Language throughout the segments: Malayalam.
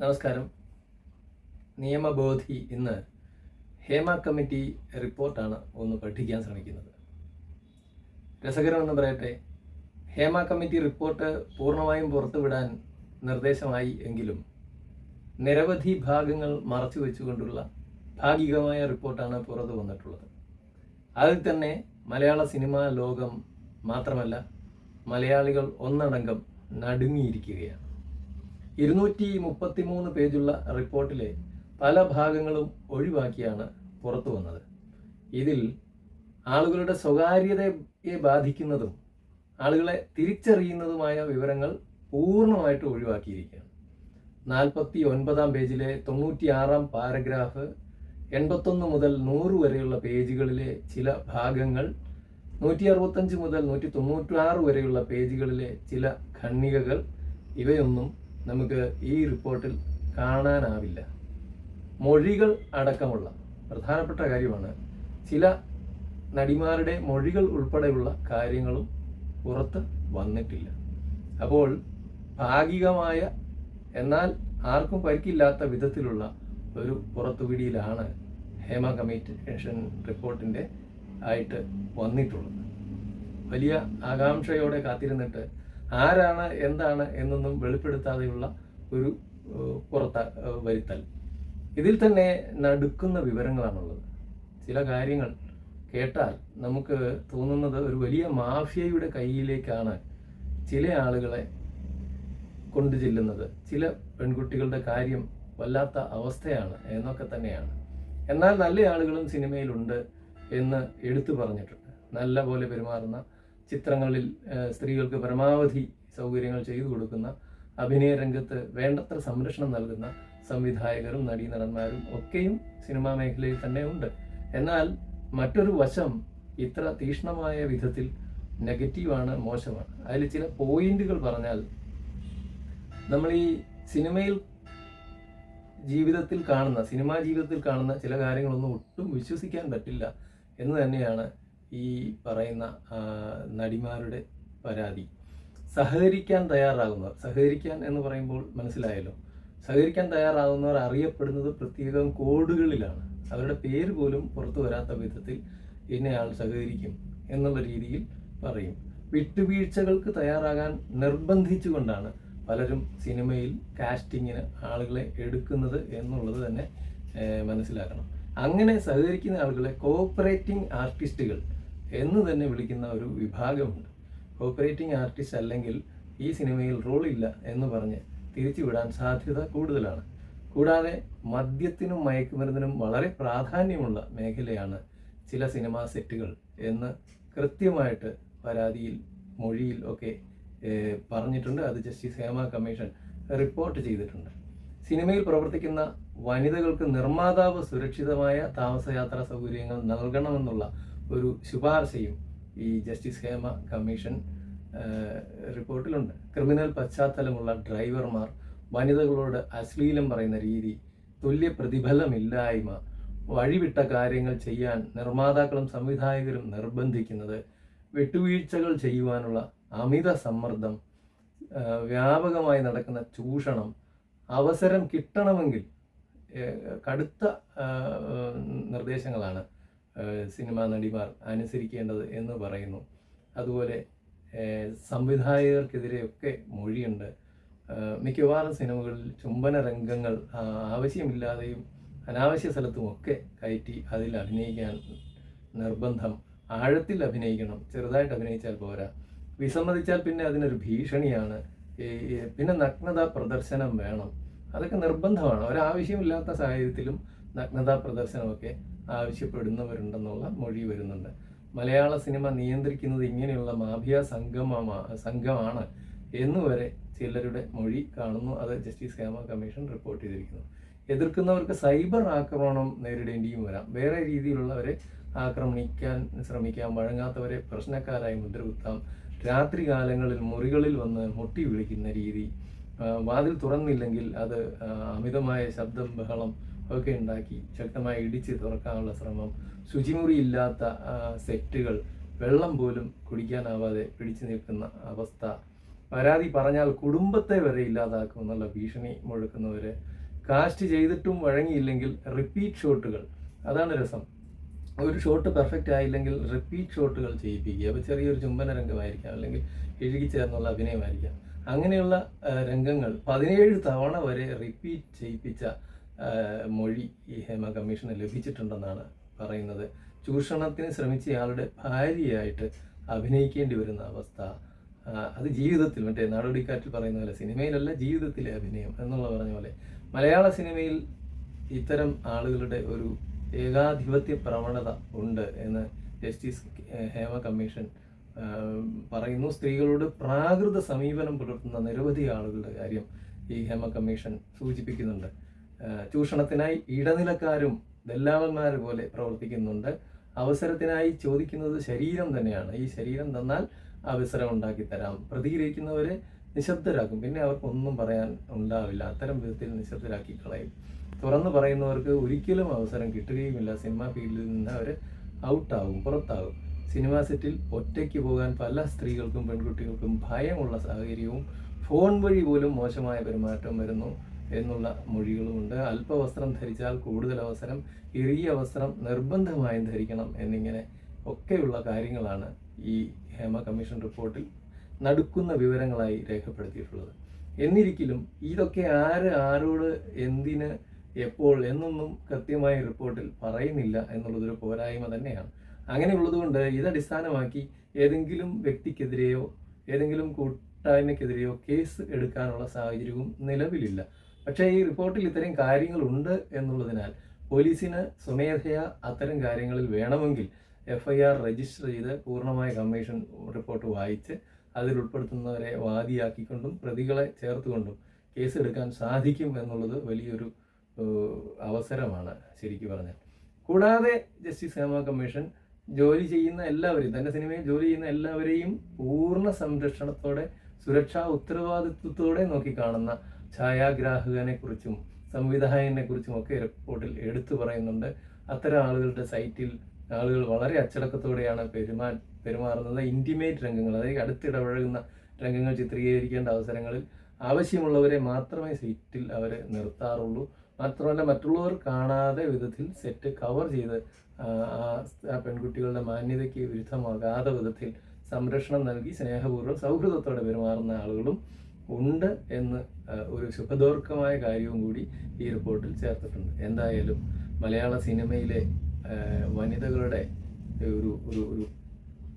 നമസ്കാരം. നിയമബോധി ഇന്ന് ഹേമ കമ്മിറ്റി റിപ്പോർട്ടാണ് ഒന്ന് പഠിക്കാൻ ശ്രമിക്കുന്നത്. രസകരമെന്ന് പറയട്ടെ ഹേമ കമ്മിറ്റി റിപ്പോർട്ട് പൂർണമായും പുറത്തുവിടാൻ നിർദ്ദേശമായി എങ്കിലും നിരവധി ഭാഗങ്ങൾ മറച്ചു വെച്ചുകൊണ്ടുള്ള ഭാഗികമായ റിപ്പോർട്ടാണ് പുറത്തു വന്നിട്ടുള്ളത്. അതിൽ തന്നെ മലയാള സിനിമാ ലോകം മാത്രമല്ല മലയാളികൾ ഒന്നടങ്കം നടുങ്ങിയിരിക്കുകയാണ്. ഇരുന്നൂറ്റി മുപ്പത്തി മൂന്ന് പേജുള്ള റിപ്പോർട്ടിലെ പല ഭാഗങ്ങളും ഒഴിവാക്കിയാണ് പുറത്തു വന്നത്. ഇതിൽ ആളുകളുടെ സ്വകാര്യതയെ ബാധിക്കുന്നതും ആളുകളെ തിരിച്ചറിയുന്നതുമായ വിവരങ്ങൾ പൂർണമായിട്ട് ഒഴിവാക്കിയിരിക്കുകയാണ്. നാൽപ്പത്തി ഒൻപതാം പേജിലെ തൊണ്ണൂറ്റി ആറാം പാരഗ്രാഫ് എൺപത്തൊന്ന് മുതൽ നൂറ് വരെയുള്ള പേജുകളിലെ ചില ഭാഗങ്ങൾ നൂറ്റി അറുപത്തഞ്ച് മുതൽ നൂറ്റി തൊണ്ണൂറ്റാറ് വരെയുള്ള പേജുകളിലെ ചില ഖണ്ണികകൾ ഇവയൊന്നും നമുക്ക് ഈ റിപ്പോർട്ടിൽ കാണാനാവില്ല. മൊഴികൾ അടക്കമുള്ള പ്രധാനപ്പെട്ട കാര്യമാണ് ചില നടിമാരുടെ മൊഴികൾ ഉൾപ്പെടെയുള്ള കാര്യങ്ങളും പുറത്ത് വന്നിട്ടില്ല. അപ്പോൾ ഭാഗികമായ എന്നാൽ ആർക്കും പരിക്കില്ലാത്ത വിധത്തിലുള്ള ഒരു പുറത്തുപിടിയിലാണ് ഹേമ കമ്മീഷൻ റിപ്പോർട്ടിന്റെ ആയിട്ട് വന്നിട്ടുള്ളത്. വലിയ ആകാംക്ഷയോടെ കാത്തിരുന്നിട്ട് ആരാണ് എന്താണ് എന്നൊന്നും വെളിപ്പെടുത്താതെയുള്ള ഒരു പുറത്ത വരുത്തൽ. ഇതിൽ തന്നെ നടുക്കുന്ന വിവരങ്ങളാണുള്ളത്. ചില കാര്യങ്ങൾ കേട്ടാൽ നമുക്ക് തോന്നുന്നത് ഒരു വലിയ മാഫിയയുടെ കയ്യിലേക്കാണ് ചില ആളുകളെ കൊണ്ടു ചെല്ലുന്നത്. ചില പെൺകുട്ടികളുടെ കാര്യം വല്ലാത്ത അവസ്ഥയാണ് എന്നൊക്കെ തന്നെയാണ്. എന്നാൽ നല്ല ആളുകളും സിനിമയിലുണ്ട് എന്ന് എടുത്തു പറഞ്ഞിട്ടുണ്ട്. നല്ല പോലെ പെരുമാറുന്ന ചിത്രങ്ങളിൽ സ്ത്രീകൾക്ക് പരമാവധി സൗകര്യങ്ങൾ ചെയ്തു കൊടുക്കുന്ന അഭിനയ രംഗത്ത് വേണ്ടത്ര സംരക്ഷണം നൽകുന്ന സംവിധായകരും നടീനടന്മാരും ഒക്കെയും സിനിമാ മേഖലയിൽ തന്നെ ഉണ്ട്. എന്നാൽ മറ്റൊരു വശം ഇത്ര തീക്ഷ്ണമായ വിധത്തിൽ നെഗറ്റീവാണ് മോശമാണ്. അതിൽ ചില പോയിന്റുകൾ പറഞ്ഞാൽ നമ്മൾ ഈ സിനിമയിൽ ജീവിതത്തിൽ കാണുന്ന സിനിമാ ജീവിതത്തിൽ കാണുന്ന ചില കാര്യങ്ങളൊന്നും ഒട്ടും വിശ്വസിക്കാൻ പറ്റില്ല എന്ന് തന്നെയാണ് ഈ പറയുന്ന നടിമാരുടെ പരാതി. സഹകരിക്കാൻ തയ്യാറാകുന്നവർ സഹകരിക്കാൻ എന്ന് പറയുമ്പോൾ മനസ്സിലായല്ലോ. സഹകരിക്കാൻ തയ്യാറാകുന്നവർ അറിയപ്പെടുന്നത് പ്രത്യേകം കോഡുകളിലാണ്. അവരുടെ പേര് പോലും പുറത്തു വരാത്ത വിധത്തിൽ ഇന്നയാൾ സഹകരിക്കും എന്നുള്ള രീതിയിൽ പറയും. വിട്ടുവീഴ്ചകൾക്ക് തയ്യാറാകാൻ നിർബന്ധിച്ചുകൊണ്ടാണ് പലരും സിനിമയിൽ കാസ്റ്റിങ്ങിന് ആളുകളെ എടുക്കുന്നത് എന്നുള്ളത് തന്നെ മനസ്സിലാക്കണം. അങ്ങനെ സഹകരിക്കുന്ന ആളുകളെ കോപ്പറേറ്റിംഗ് ആർട്ടിസ്റ്റുകൾ എന്ന് തന്നെ വിളിക്കുന്ന ഒരു വിഭാഗമുണ്ട്. കോപ്പറേറ്റിംഗ് ആർട്ടിസ്റ്റ് അല്ലെങ്കിൽ ഈ സിനിമയിൽ റോളില്ല എന്ന് പറഞ്ഞ് തിരിച്ചുവിടാൻ സാധ്യത കൂടുതലാണ്. കൂടാതെ മദ്യത്തിനും മയക്കുമരുന്നിനും വളരെ പ്രാധാന്യമുള്ള മേഖലയാണ് ചില സിനിമാ സെറ്റുകൾ എന്ന് കൃത്യമായിട്ട് പരാതിയിൽ മൊഴിയിൽ ഒക്കെ പറഞ്ഞിട്ടുണ്ട്. അത് ജസ്റ്റിസ് ഹേമ കമ്മീഷൻ റിപ്പോർട്ട് ചെയ്തിട്ടുണ്ട്. സിനിമയിൽ പ്രവർത്തിക്കുന്ന വനിതകൾക്ക് നിർമ്മാതാവ് സുരക്ഷിതമായ താമസയാത്രാ സൗകര്യങ്ങൾ നൽകണമെന്നുള്ള ഒരു ശുപാർശയും ഈ ജസ്റ്റിസ് ഹേമ കമ്മീഷൻ റിപ്പോർട്ടിലുണ്ട്. ക്രിമിനൽ പശ്ചാത്തലമുള്ള ഡ്രൈവർമാർ വനിതകളോട് അശ്ലീലം പറയുന്ന രീതി തുല്യ പ്രതിഫലമില്ലായ്മ വഴിവിട്ട കാര്യങ്ങൾ ചെയ്യാൻ നിർമ്മാതാക്കളും സംവിധായകരും നിർബന്ധിക്കുന്നത് വിട്ടുവീഴ്ചകൾ ചെയ്യുവാനുള്ള അമിത സമ്മർദ്ദം വ്യാപകമായി നടക്കുന്ന ചൂഷണം അവസരം കിട്ടണമെങ്കിൽ കടുത്ത നിർദ്ദേശങ്ങളാണ് സിനിമാ നടിമാർ അനുസരിക്കേണ്ടത് എന്ന് പറയുന്നു. അതുപോലെ സംവിധായകർക്കെതിരെയൊക്കെ മൊഴിയുണ്ട്. മിക്കവാറും സിനിമകളിൽ ചുംബന രംഗങ്ങൾ ആവശ്യമില്ലാതെയും അനാവശ്യ സ്ഥലത്തുമൊക്കെ കയറ്റി അതിൽ അഭിനയിക്കാൻ നിർബന്ധം. ആഴത്തിൽ അഭിനയിക്കണം ചെറുതായിട്ട് അഭിനയിച്ചാൽ പോരാ. വിസമ്മതിച്ചാൽ പിന്നെ അതിനൊരു ഭീഷണിയാണ്. പിന്നെ നഗ്നത പ്രദർശനം വേണം. അതൊക്കെ നിർബന്ധമാണ്. ഒരാവശ്യമില്ലാത്ത സാഹചര്യത്തിലും നഗ്നതാ പ്രദർശനമൊക്കെ ആവശ്യപ്പെടുന്നവരുണ്ടെന്നുള്ള മൊഴി വരുന്നുണ്ട്. മലയാള സിനിമ നിയന്ത്രിക്കുന്നത് ഇങ്ങനെയുള്ള മാഫിയ സംഗമമാ സംഘമാണ് എന്നുവരെ ചിലരുടെ മൊഴി കാണുന്നു. അത് ജസ്റ്റിസ് ഹേമ കമ്മീഷൻ റിപ്പോർട്ട് ചെയ്തിരിക്കുന്നു. എതിർക്കുന്നവർക്ക് സൈബർ ആക്രമണം നേരിടേണ്ടിയും വരാം. വേറെ രീതിയിലുള്ളവരെ ആക്രമിക്കാൻ ശ്രമിക്കാം വഴങ്ങാത്തവരെ പ്രശ്നക്കാരായി മുദ്രകുത്താം. രാത്രികാലങ്ങളിൽ മുറികളിൽ വന്ന് മുട്ടി വിളിക്കുന്ന രീതി വാതിൽ തുറന്നില്ലെങ്കിൽ അത് അമിതമായ ശബ്ദം ബഹളം ഒക്കെ ഉണ്ടാക്കി ശക്തമായി ഇടിച്ച് തുറക്കാനുള്ള ശ്രമം ശുചിമുറിയില്ലാത്ത സെറ്റുകൾ വെള്ളം പോലും കുടിക്കാനാവാതെ പിടിച്ചു നിൽക്കുന്ന അവസ്ഥ. പരാതി പറഞ്ഞാൽ കുടുംബത്തെ വരെ ഇല്ലാതാക്കും എന്നുള്ള ഭീഷണി മുഴക്കുന്നവര്. കാസ്റ്റ് ചെയ്തിട്ടും വഴങ്ങിയില്ലെങ്കിൽ റിപ്പീറ്റ് ഷോട്ടുകൾ അതാണ് രസം. ഒരു ഷോട്ട് പെർഫെക്റ്റ് ആയില്ലെങ്കിൽ റിപ്പീറ്റ് ഷോട്ടുകൾ ചെയ്യിപ്പിക്കുക. അപ്പോൾ ചെറിയൊരു ചുംബന രംഗമായിരിക്കാം അല്ലെങ്കിൽ എഴുകിച്ചേർന്നുള്ള അഭിനയമായിരിക്കാം. അങ്ങനെയുള്ള രംഗങ്ങൾ പതിനേഴ് തവണ വരെ റിപ്പീറ്റ് ചെയ്യിപ്പിച്ച മൊഴി ഈ ഹേമ കമ്മീഷന് ലഭിച്ചിട്ടുണ്ടെന്നാണ് പറയുന്നത്. ചൂഷണത്തിന് ശ്രമിച്ചയാളുടെ ഭാര്യയായിട്ട് അഭിനയിക്കേണ്ടി വരുന്ന അവസ്ഥ അത് ജീവിതത്തിൽ മറ്റേ നാടോടിക്കാറ്റിൽ പറയുന്ന പോലെ സിനിമയിലല്ല ജീവിതത്തിലെ അഭിനയം എന്നുള്ള പറഞ്ഞ പോലെ മലയാള സിനിമയിൽ ഇത്തരം ആളുകളുടെ ഒരു ഏകാധിപത്യ പ്രവണത ഉണ്ട് എന്ന് ജസ്റ്റിസ് ഹേമ കമ്മീഷൻ പറയുന്നു സ്ത്രീകളോട് പ്രാകൃത സമീപനം പുലർത്തുന്ന നിരവധി ആളുകളുടെ കാര്യം ഈ ഹേമ കമ്മീഷൻ സൂചിപ്പിക്കുന്നുണ്ട്. ചൂഷണത്തിനായി ഇടനിലക്കാരും ദല്ലാവന്മാരെ പോലെ പ്രവർത്തിക്കുന്നുണ്ട്. അവസരത്തിനായി ചോദിക്കുന്നത് ശരീരം തന്നെയാണ്. ഈ ശരീരം തന്നാൽ അവസരം ഉണ്ടാക്കി തരാം. പ്രതികരിക്കുന്നവരെ നിശബ്ദരാക്കും. പിന്നെ അവർക്കൊന്നും പറയാൻ ഉണ്ടാവില്ല. അത്തരം വിധത്തിൽ നിശബ്ദരാക്കി കളയും. തുറന്നു പറയുന്നവർക്ക് ഒരിക്കലും അവസരം കിട്ടുകയുമില്ല. സിനിമാ ഫീൽഡിൽ നിന്ന് അവർ ഔട്ടാവും പുറത്താവും. സിനിമാ സെറ്റിൽ ഒറ്റയ്ക്ക് പോകാൻ പല സ്ത്രീകൾക്കും പെൺകുട്ടികൾക്കും ഭയമുള്ള സാഹചര്യവും ഫോൺ വഴി പോലും മോശമായ പെരുമാറ്റം വരുന്നു എന്നുള്ള മൊഴികളുമുണ്ട്. അല്പവസ്ത്രം ധരിച്ചാൽ കൂടുതൽ അവസരം ഇറിയ വസ്ത്രം നിർബന്ധമായും ധരിക്കണം എന്നിങ്ങനെ ഒക്കെയുള്ള കാര്യങ്ങളാണ് ഈ ഹേമ കമ്മീഷൻ റിപ്പോർട്ടിൽ നടുക്കുന്ന വിവരങ്ങളായി രേഖപ്പെടുത്തിയിട്ടുള്ളത്. എന്നിരിക്കലും ഇതൊക്കെ ആര് ആരോട് എന്തിന് എപ്പോൾ എന്നൊന്നും കൃത്യമായി റിപ്പോർട്ടിൽ പറയുന്നില്ല എന്നുള്ളതൊരു പോരായ്മ തന്നെയാണ്. അങ്ങനെയുള്ളതുകൊണ്ട് ഇതടിസ്ഥാനമാക്കി ഏതെങ്കിലും വ്യക്തിക്കെതിരെയോ ഏതെങ്കിലും കൂട്ടായ്മക്കെതിരെയോ കേസ് എടുക്കാനുള്ള സാഹചര്യവും നിലവിലില്ല. പക്ഷേ ഈ റിപ്പോർട്ടിൽ ഇത്തരം കാര്യങ്ങളുണ്ട് എന്നുള്ളതിനാൽ പോലീസിന് സ്വമേധയാ അത്തരം കാര്യങ്ങളിൽ വേണമെങ്കിൽ എഫ് ഐ ആർ രജിസ്റ്റർ ചെയ്ത് പൂർണമായ കമ്മീഷൻ റിപ്പോർട്ട് വായിച്ച് അതിൽ ഉൾപ്പെടുത്തുന്നവരെ വാദിയാക്കിക്കൊണ്ടും പ്രതികളെ ചേർത്തുകൊണ്ടും കേസ് എടുക്കാൻ സാധിക്കും എന്നുള്ളത് വലിയൊരു അവസരമാണ് ശരിക്കും പറഞ്ഞാൽ. കൂടാതെ ജസ്റ്റിസ് ഹേമ കമ്മീഷൻ ജോലി ചെയ്യുന്ന എല്ലാവരെയും തന്റെ സിനിമയിൽ ജോലി ചെയ്യുന്ന എല്ലാവരെയും പൂർണ സംരക്ഷണത്തോടെ സുരക്ഷാ ഉത്തരവാദിത്വത്തോടെ നോക്കിക്കാണുന്ന ഛായാഗ്രാഹകനെ കുറിച്ചും സംവിധായകനെ കുറിച്ചും ഒക്കെ റിപ്പോർട്ടിൽ എടുത്തു പറയുന്നുണ്ട്. അത്തരം ആളുകളുടെ സൈറ്റിൽ ആളുകൾ വളരെ അച്ചടക്കത്തോടെയാണ് പെരുമാ പെരുമാറുന്നത്. ഇന്റിമേറ്റ് രംഗങ്ങൾ അതായത് അടുത്തിടപഴകുന്ന രംഗങ്ങൾ ചിത്രീകരിക്കേണ്ട അവസരങ്ങളിൽ ആവശ്യമുള്ളവരെ മാത്രമേ സീറ്റിൽ അവർ നിർത്താറുള്ളൂ. മാത്രമല്ല മറ്റുള്ളവർ കാണാതെ വിധത്തിൽ സെറ്റ് കവർ ചെയ്ത് ആ പെൺകുട്ടികളുടെ മാന്യതയ്ക്ക് വിരുദ്ധമാകാതെ വിധത്തിൽ സംരക്ഷണം നൽകി സ്നേഹപൂർവം സൗഹൃദത്തോടെ പെരുമാറുന്ന ആളുകളും ഉണ്ട് എന്ന് ഒരു ശുഭദോർഘമായ കാര്യവും കൂടി ഈ റിപ്പോർട്ടിൽ ചേർത്തിട്ടുണ്ട്. എന്തായാലും മലയാള സിനിമയിലെ വനിതകളുടെ ഒരു ഒരു ഒരു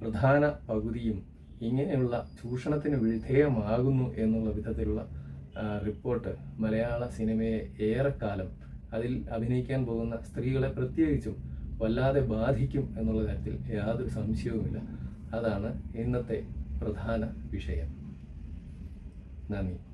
പ്രധാന പകുതിയും ഇങ്ങനെയുള്ള ചൂഷണത്തിന് വിധേയമാകുന്നു എന്നുള്ള വിധത്തിലുള്ള റിപ്പോർട്ട് മലയാള സിനിമയെ ഏറെക്കാലം അതിൽ അഭിനയിക്കാൻ പോകുന്ന സ്ത്രീകളെ പ്രത്യേകിച്ചും വല്ലാതെ ബാധിക്കും എന്നുള്ള കാര്യത്തിൽ യാതൊരു സംശയവുമില്ല. അതാണ് ഇന്നത്തെ പ്രധാന വിഷയം. നന്ദി.